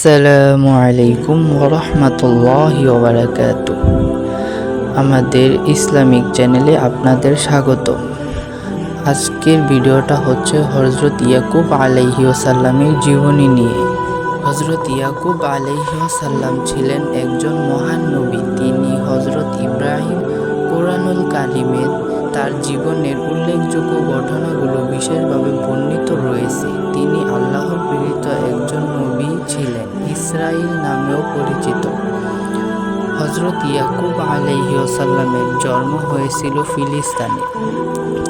আসসালামু আলাইকুম ওরহমতুল্লাহ ওবরাকাত আমাদের ইসলামিক চ্যানেলে আপনাদের স্বাগত আজকের ভিডিওটা হচ্ছে হজরত ইয়াকুব আলাইহি ওসাল্লামের জীবনী নিয়ে। হজরত ইয়াকুব আলাইহি ওসাল্লাম ছিলেন একজন মহান নবী। তিনি হজরত ইব্রাহিম কোরআনুল কালিমে তার জীবনের উল্লেখযোগ্য ঘটনাগুলো বিশেষভাবে বর্ণিত ছিলেন ইসরাইল নামেও পরিচিত। হজরত ইয়াকুব আলাইহিসাল্লামের জন্ম হয়েছিল ফিলিস্তানে।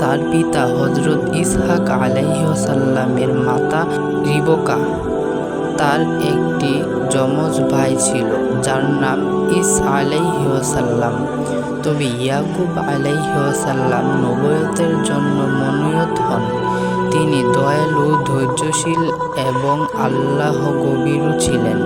তার পিতা হজরত ইসহাক আলাইহিসাল্লামের মাতা রিবকা। তার একটি যমজ ভাই ছিল, যার নাম ইস আলাইহিসাল্লাম তবে ইয়াকুব আলাইহিসাল্লাম নবয়তের জন্য মনোনীত হন। তিনি দয়ালু, ধৈর্যশীল এবং আল্লাহ গভীরও ছিলেন।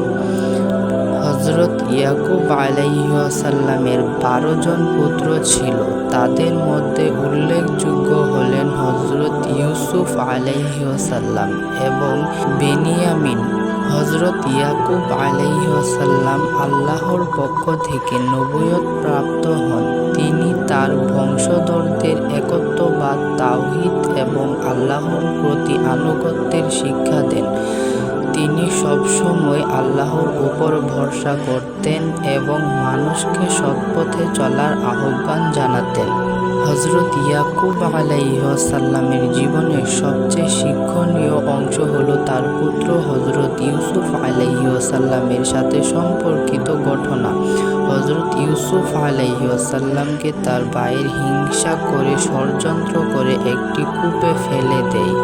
হজরত ইয়াকুব আলাইসাল্লামের বারো জন পুত্র ছিল। তাদের মধ্যে উল্লেখযোগ্য হলেন হজরত ইউসুফ আলাইসাল্লাম এবং বেনিয়ামিন। হজরত ইয়াকুব আলাইসাল্লাম আল্লাহর পক্ষ থেকে নবয়ত প্রাপ্ত হন। তিনি তার বংশধরদের একত্ববাদ, তাওহিদ এবং আল্লাহর প্রতি আনুগত্যের শিক্ষা দেন। তিনি সবসময় আল্লাহর উপর ভরসা করতেন এবং মানুষকে সৎপথে চলার আহ্বান জানাতেন। হজরত ইয়াকুব আলাইসাল্লামের জীবনের সবচেয়ে শিক্ষণীয় অংশ হল তার পুত্র হজরত ইউসুফ আলাইসাল্লামের সাথে সম্পর্কিত ঘটনা। হজরত ইউসুফ আলাইসাল্লামকে তার ভাইয়ের হিংসা করে ষড়যন্ত্র করে একটি কূপে ফেলে দেয়।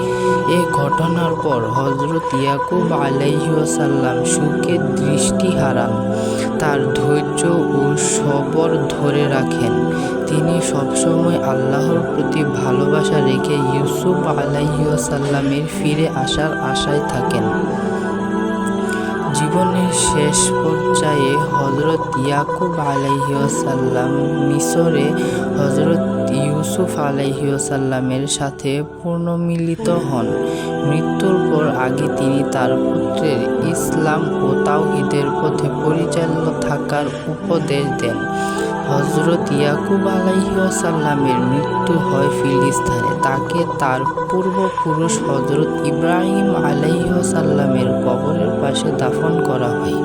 এ ঘটনার পর হজরত ইয়াকুব আলাইসাল্লাম সুখে দৃষ্টি হারান তার ধৈর্য ও সবর ধরে রাখেন। তিনি সবসময় আল্লাহর প্রতি ভালোবাসা রেখে ইউসুফ আলাইসাল্লামের ফিরে আসার আশায় থাকেন। জীবনের শেষ পর্যায়ে হজরত ইয়াকুব আলাইসাল্লাম মিশরে হজরত ইউসুফ আলাইসাল্লামের সাথে পুনর্মিলিত হন। মৃত্যুর পর আগে তিনি তার পুত্রের ইসলাম ও তাওহিদের পথে পরিচালিত থাকার উপদেশ দেন। হজরত ইয়াকুব আলাইসাল্লামের মৃত্যু হয় ফিলিস্তানে। তাকে তার পূর্বপুরুষ হজরত ইব্রাহিম আলাইসাল্লামের কবরের পাশে দাফন করা হয়।